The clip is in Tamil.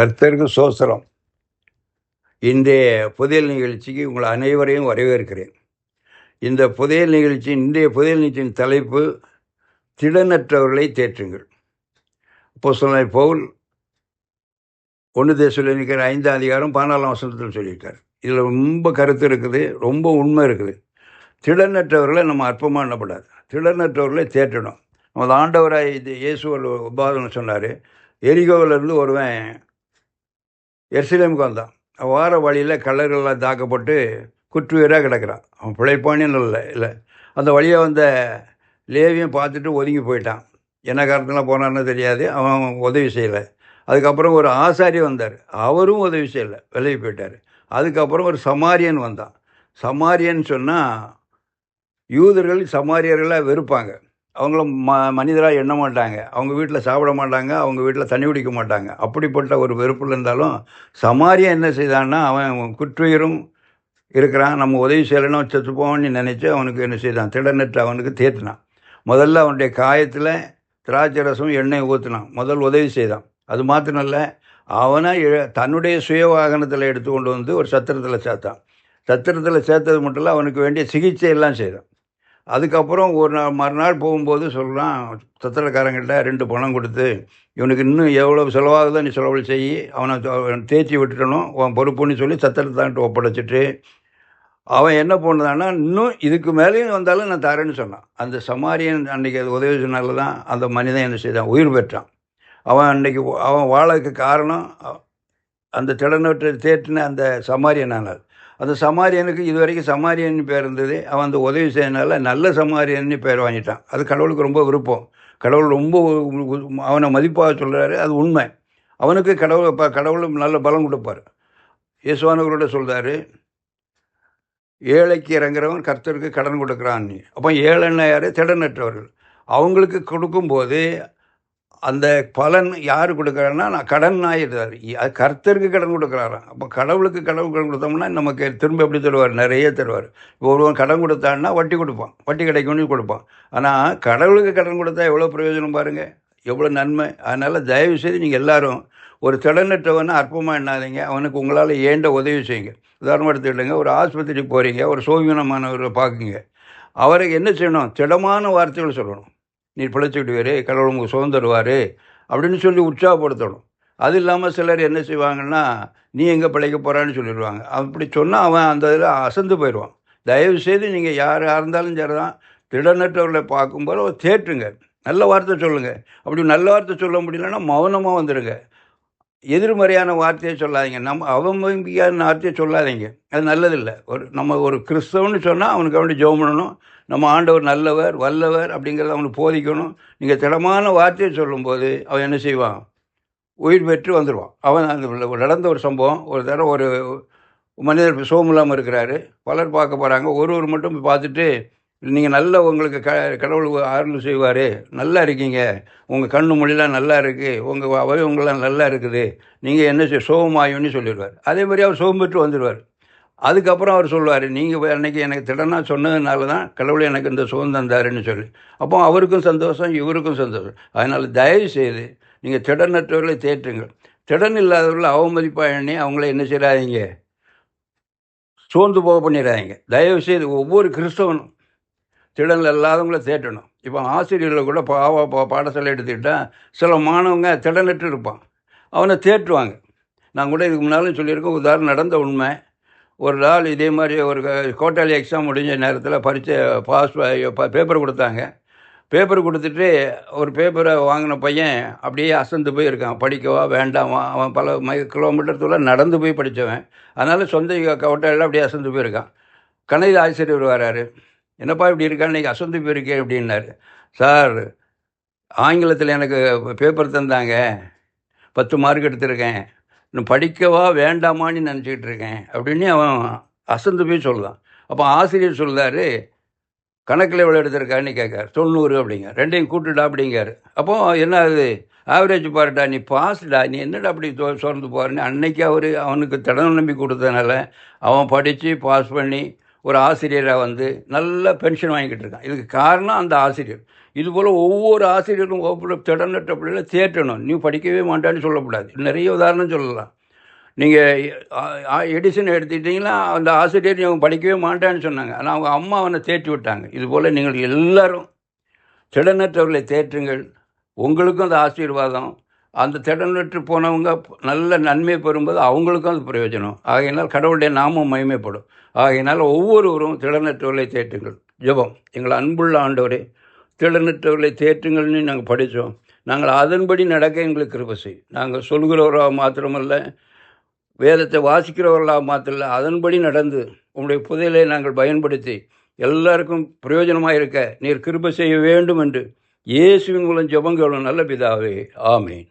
கர்த்தருக்கு சோசரம். இந்த புதையல் நிகழ்ச்சிக்கு உங்கள் அனைவரையும் வரவேற்கிறேன். இந்த புதையல் நிகழ்ச்சி இன்றைய புதையல் நிகழ்ச்சியின் தலைப்பு திடனற்றவர்களை தேற்றுங்கள். இப்போ சொன்ன பவுல் ஒன்று தேசில் ஐந்தாம் அதிகாரம் பதினாலாம் வசனத்தில் சொல்லியிருக்கார். இதில் ரொம்ப கருத்து இருக்குது ரொம்ப உண்மை இருக்குது. திடனற்றவர்களை நம்ம அற்பமாக எண்ணப்படாது. திடனற்றவர்களை தேற்றணும். நமது ஆண்டவராய் இது இயேசுவல் உபாதனை சொன்னார் எரிகோவிலேருந்து ஒருவன் எர்சிலேமுக்கு வந்தான். அவன் வார வழியில் கல்லர்கள்லாம் தாக்கப்பட்டு குற்றுயிராக கிடக்கிறான். அவன் பிழைப்பானே இல்லை இல்லை. அந்த வழியாக வந்த லேவியும் பார்த்துட்டு ஒதுங்கி போயிட்டான். என்ன காரணத்தில் போனான்னு தெரியாது. அவன் உதவி செய்யலை. அதுக்கப்புறம் ஒரு ஆசாரி வந்தார். அவரும் உதவி செய்யலை. விலகி போயிட்டார். அதுக்கப்புறம் ஒரு சமாரியன் வந்தான். சமாரியன் சொன்னால் யூதர்கள் சமாரியர்களாக வெறுப்பாங்க. அவங்கள ம மனிதராக எண்ண மாட்டாங்க. அவங்க வீட்டில் சாப்பிட மாட்டாங்க அவங்க வீட்டில் தண்ணி குடிக்க மாட்டாங்க. அப்படிப்பட்ட ஒரு வெறுப்பில் இருந்தாலும் சமாரியா என்ன செய்தான்னா அவன் குற்றுயிரும் இருக்கிறான். நம்ம உதவி செய்யலைன்னா செத்து போவான்னு நினச்சி அவனுக்கு என்ன செய்தான்? திடநெட்டு அவனுக்கு தேத்துனான். முதல்ல அவனுடைய காயத்தில் திராட்சை ரசம் எண்ணெய் ஊற்றினான் முதல் உதவி செய்தான். அது மாத்திரம் இல்லை அவனை தன்னுடைய சுய வாகனத்தில் எடுத்து கொண்டு வந்து ஒரு சத்திரத்தில் சேர்த்தான். சத்திரத்தில் சேர்த்தது மட்டும் இல்லை அவனுக்கு வேண்டிய சிகிச்சை எல்லாம் செய்தான். அதுக்கப்புறம் ஒரு நாள் மறுநாள் போகும்போது சொல்கிறான் சத்திரக்காரங்கிட்ட ரெண்டு பணம் கொடுத்து இவனுக்கு இன்னும் எவ்வளோ செலவாகுதோ நீ செலவு செய் அவனை தேய்ச்சி விட்டுட்டணும் உன் பொறுப்புன்னு சொல்லி சத்திரத்தான்ட்டு ஒப்படைச்சிட்டு அவன் என்ன பண்ணுதான்னா இன்னும் இதுக்கு மேலேயும் வந்தாலும் நான் தரேன்னு சொன்னான். அந்த சமாரியன் அன்றைக்கி அது உதவி சொன்னால தான் அந்த மனிதன் என்ன செய்தான் உயிர் பெற்றான். அவன் அன்றைக்கி அவன் வாழக்கு காரணம் அந்த திடனற்ற தேற்றின அந்த சமாரியனானால் அந்த சமாரியனுக்கு இது வரைக்கும் சமாரியன் பேர் இருந்தது. அவன் அந்த உதவி செய்யனால நல்ல சமாரியன்னு பேர் வாங்கிட்டான். அது கடவுளுக்கு ரொம்ப விருப்பம். கடவுள் ரொம்ப அவனை மதிப்பாக சொல்கிறாரு அது உண்மை. அவனுக்கு கடவுள் இப்போ கடவுளும் நல்ல பலம் கொடுப்பார். இயேசுவானவரோட சொல்கிறாரு ஏழைக்கு இறங்குறவன் கர்த்தருக்கு கடன் கொடுக்குறான்னு அப்போ ஏழைன்னா யார்? திடனற்றவர்கள். அவங்களுக்கு கொடுக்கும்போது அந்த பலன் யார் கொடுக்குறாருன்னா நான் கடன் ஆயிடுறாரு கர்த்தருக்கு கடன் கொடுக்குறாராம் அப்போ கடவுளுக்கு கடவுள் கடன் கொடுத்தோம்னா நமக்கு திரும்ப எப்படி தருவார்? நிறைய தருவார். இப்போ ஒருவன் கடன் கொடுத்தான்னா வட்டி கொடுப்பான். வட்டி கிடைக்கும்னு கொடுப்பான். ஆனால் கடவுளுக்கு கடன் கொடுத்தா எவ்வளோ பிரயோஜனம் பாருங்கள் எவ்வளோ நன்மை. அதனால் தயவு செய்து நீங்கள் எல்லோரும் ஒரு திடனற்றவனை அற்பமாக எண்ணாதீங்க. அவனுக்கு உங்களால் ஏண்ட உதவி செய்யுங்க. உதாரணம் எடுத்துக்கிட்டுங்க. ஒரு ஆஸ்பத்திரி போகிறீங்க ஒரு சோவியனமானவரை பார்க்குங்க. அவருக்கு என்ன செய்யணும்? திடமான வார்த்தைகள் சொல்லணும். நீ பிழைச்சிக்கிடுவார் கடவுள் உங்களுக்கு சுகம் தருவார் அப்படின்னு சொல்லி உற்சாகப்படுத்தணும். அது இல்லாமல் சிலர் என்ன செய்வாங்கன்னா நீ எங்கே பிழைக்க போகிறான்னு சொல்லிடுவாங்க. அப்படி சொன்னால் அவன் அந்த இதில் அசந்து போயிடுவான். தயவு செய்து நீங்கள் யாராக இருந்தாலும் சரி தான் திடநற்றவர்களை பார்க்கும்போது தேற்றுங்க. நல்ல வார்த்தை சொல்லுங்கள் அப்படி நல்ல வார்த்தை சொல்ல முடியலன்னா மௌனமாக வந்துடுங்க எதிர்மறையான வார்த்தையை சொல்லாதீங்க. நம்ம அவமதியான வார்த்தையை சொல்லாதீங்க. அது நல்லதில்லை. ஒரு நம்ம ஒரு கிறிஸ்தவன்னு சொன்னால் அவனுக்கு அவனுடைய ஜோம் பண்ணணும். நம்ம ஆண்டவர் நல்லவர் வல்லவர் அப்படிங்கிறத அவனுக்கு போதிக்கணும். நீங்கள் திடமான வார்த்தையை சொல்லும்போது அவன் என்ன செய்வான்? உயிர் பெற்று வந்துடுவான் அவன் அந்த நடந்த ஒரு சம்பவம். ஒரு தடவை ஒரு மனிதர் சோமில்லாமல் இருக்கிறாரு. பலர் பார்க்க போகிறாங்க ஒருவர் மட்டும் போய் பார்த்துட்டு நீங்கள் நல்ல உங்களுக்கு க கடவுள் அருள் செய்வார். நல்லா இருக்கீங்க. உங்கள் கண்ணு மொழிலாம் நல்லா இருக்குது உங்கள் அவயவங்களாம் நல்லா இருக்குது. நீங்கள் என்ன செய் சோகமாயும்னு சொல்லிடுவார். அதே மாதிரி அவர் சோகம் பெற்று வந்துடுவார். அதுக்கப்புறம் அவர் சொல்லுவார் நீங்கள் அன்றைக்கி எனக்கு திடனாக சொன்னதுனால தான் கடவுள் எனக்கு இந்த சுகம் தந்தாருன்னு சொல்லி. அப்போ அவருக்கும் சந்தோஷம் இவருக்கும் சந்தோஷம். அதனால் தயவு செய்து நீங்கள் திடனற்றவர்களை தேற்றுங்கள். திடன் இல்லாதவர்களை அவமதிப்பாக எண்ணி அவங்கள என்ன செய்கிறாதீங்க சோர்ந்து போக பண்ணிடாதீங்க தயவு செய்து ஒவ்வொரு கிறிஸ்தவனும் திடல் இல்லாதவங்கள தேட்டணும். இப்போ ஆசிரியர்களை கூட பாவ பா பாடசாலை எடுத்துக்கிட்டால் சில மாணவங்க திடனற்று இருப்பான். அவனை தேற்றுவாங்க. நான் கூட இதுக்கு முன்னாலும் சொல்லியிருக்கேன் உதாரணம் நடந்த உண்மை. ஒரு நாள் இதே மாதிரி ஒரு கோட்டாலி எக்ஸாம் முடிஞ்ச நேரத்தில் பரீட்சை பாஸ் பேப்பர் கொடுத்தாங்க. பேப்பர் கொடுத்துட்டு ஒரு பேப்பரை வாங்கின பையன் அப்படியே அசந்து போய் இருக்கான் படிக்கவா வேண்டாமா? அவன் பல மை கிலோமீட்டர் தூரம் நடந்து போய் படித்தவன் அதனால் சொந்த கோட்டையில் அப்படியே அசந்து போயிருக்கான். கணித ஆசிரியர் வராரு. என்னப்பா இப்படி இருக்கா இன்னைக்கு அசந்து போயிருக்கே அப்படின்னாரு. சார் ஆங்கிலத்தில் எனக்கு பேப்பர் தந்தாங்க. பத்து மார்க் எடுத்திருக்கேன். இன்னும் படிக்கவா வேண்டாமான்னு நினச்சிக்கிட்டு இருக்கேன். அப்படின்னு அவன் அசந்து போய் சொல்லுதான். அப்போ ஆசிரியர் சொல்றாரு கணக்கில் எவ்வளோ எடுத்திருக்கான்னு கேட்காரு. தொண்ணூறு அப்படிங்க. ரெண்டையும் கூட்டுடா அப்படிங்காரு. அப்போ என்ன ஆகுது? ஆவரேஜ் பாருடா நீ பாஸ்டா நீ என்னடா அப்படி சோர்ந்து போகிறன்னு அன்னைக்கு அவர் அவனுக்கு திடம் நம்பி கொடுத்ததுனால அவன் படித்து பாஸ் பண்ணி ஒரு ஆசிரியராக வந்து நல்ல பென்ஷன் வாங்கிக்கிட்டு இருக்கான். இதுக்கு காரணம் அந்த ஆசிரியர். இதுபோல் ஒவ்வொரு ஆசிரியரும் ஒவ்வொரு திடநற்ற பிள்ளைகளை தேற்றணும். நீ படிக்கவே மாட்டான்னு சொல்லக்கூடாது. நிறைய உதாரணம் சொல்லலாம். நீங்கள் எடிசன் எடுத்துக்கிட்டிங்கன்னா அந்த ஆசிரியர் இவங்க படிக்கவே மாட்டான்னு சொன்னாங்க. ஆனால் அவங்க அம்மா அவனை தேற்றி விட்டாங்க. இதுபோல் நீங்கள் எல்லாரும் திடநற்றவர்களை தேற்றுங்கள். உங்களுக்கும் அந்த ஆசீர்வாதம். அந்த திடனற்று போனவங்க நல்ல நன்மை பெறும்போது அவங்களுக்கும் அது பிரயோஜனம். ஆகையினால் கடவுளுடைய நாமம் மகிமைப்படும். ஆகையினால் ஒவ்வொருவரும் திடனற்றவர்களை தேற்றுங்கள் ஜபம். எங்கள் அன்புள்ள ஆண்டவரே திடனற்றவர்களை தேற்றுங்கள்னு நாங்கள் படித்தோம். நாங்கள் அதன்படி நடக்க எங்களுக்கு கிருபை செய். நாங்கள் சொல்கிறவராக மாத்திரமல்ல வேதத்தை வாசிக்கிறவர்களாக மாத்திரல அதன்படி நடந்து உங்களுடைய புதையலை நாங்கள் பயன்படுத்தி எல்லாருக்கும் பிரயோஜனமாக இருக்க நீர் கிருப செய்ய வேண்டும் என்று இயேசுவின் மூலம் ஜெபங்களும் நல்ல பிதாவே. ஆமேன்.